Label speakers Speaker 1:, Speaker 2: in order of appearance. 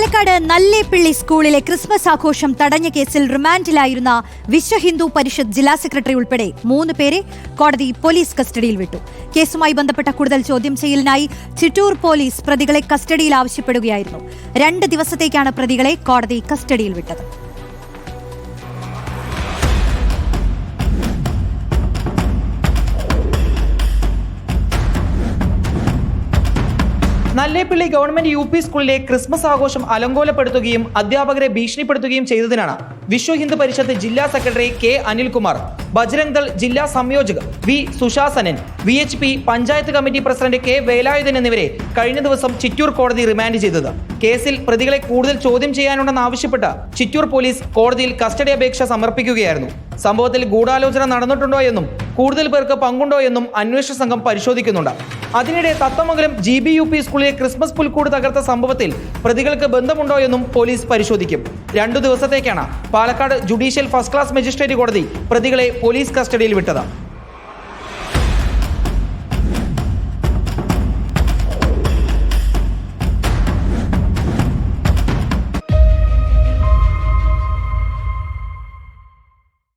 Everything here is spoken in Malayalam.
Speaker 1: പാലക്കാട് നല്ലേപ്പിള്ളി സ്കൂളിലെ ക്രിസ്മസ് ആഘോഷം തടഞ്ഞ കേസിൽ റിമാൻഡിലായിരുന്ന വിശ്വ ഹിന്ദു പരിഷത്ത് ജില്ലാ സെക്രട്ടറി ഉൾപ്പെടെ മൂന്ന് പേരെ കോടതി പോലീസ് കസ്റ്റഡിയിൽ വിട്ടു. കേസുമായി ബന്ധപ്പെട്ട കൂടുതൽ ചോദ്യം ചെയ്യലിനായി ചിറ്റൂർ പോലീസ് പ്രതികളെ കസ്റ്റഡിയിൽ ആവശ്യപ്പെടുകയായിരുന്നു. രണ്ട് ദിവസത്തേക്കാണ് പ്രതികളെ കോടതി കസ്റ്റഡിയിൽ വിട്ടത്.
Speaker 2: നല്ലേപ്പിള്ളി ഗവൺമെന്റ് യു പി സ്കൂളിലെ ക്രിസ്മസ് ആഘോഷം അലങ്കോലപ്പെടുത്തുകയും അധ്യാപകരെ ഭീഷണിപ്പെടുത്തുകയും ചെയ്തതിനാണ് വിശ്വ ഹിന്ദു പരിഷത്ത് ജില്ലാ സെക്രട്ടറി കെ അനിൽകുമാർ ബജ്രംഗ് ദൾ ജില്ലാ സംയോജക് V Sushasanan V H P panchayat committee president K Velayudhan എന്നിവരെ കഴിഞ്ഞ ദിവസം ചിറ്റൂർ കോടതി റിമാൻഡ് ചെയ്തത്. കേസിൽ പ്രതികളെ കൂടുതൽ ചോദ്യം ചെയ്യാനുണ്ടെന്ന് ആവശ്യപ്പെട്ട് ചിറ്റൂർ പോലീസ് കോടതിയിൽ കസ്റ്റഡി അപേക്ഷ സമർപ്പിക്കുകയായിരുന്നു. സംഭവത്തിൽ ഗൂഢാലോചന നടന്നിട്ടുണ്ടോ എന്നും കൂടുതൽ പേർക്ക് പങ്കുണ്ടോ എന്നും അന്വേഷണ സംഘം പരിശോധിക്കുന്നുണ്ട്. അതിനിടെ Thathamangalam G B U P സ്കൂളിലെ ക്രിസ്മസ് പുൽക്കൂട് തകർത്ത സംഭവത്തിൽ പ്രതികൾക്ക് ബന്ധമുണ്ടോ എന്നും പോലീസ് പരിശോധിക്കും. രണ്ടു ദിവസത്തേക്കാണ് Palakkad judicial first class magistrate കോടതി പ്രതികളെ പോലീസ് കസ്റ്റഡിയിൽ വിട്ടത്.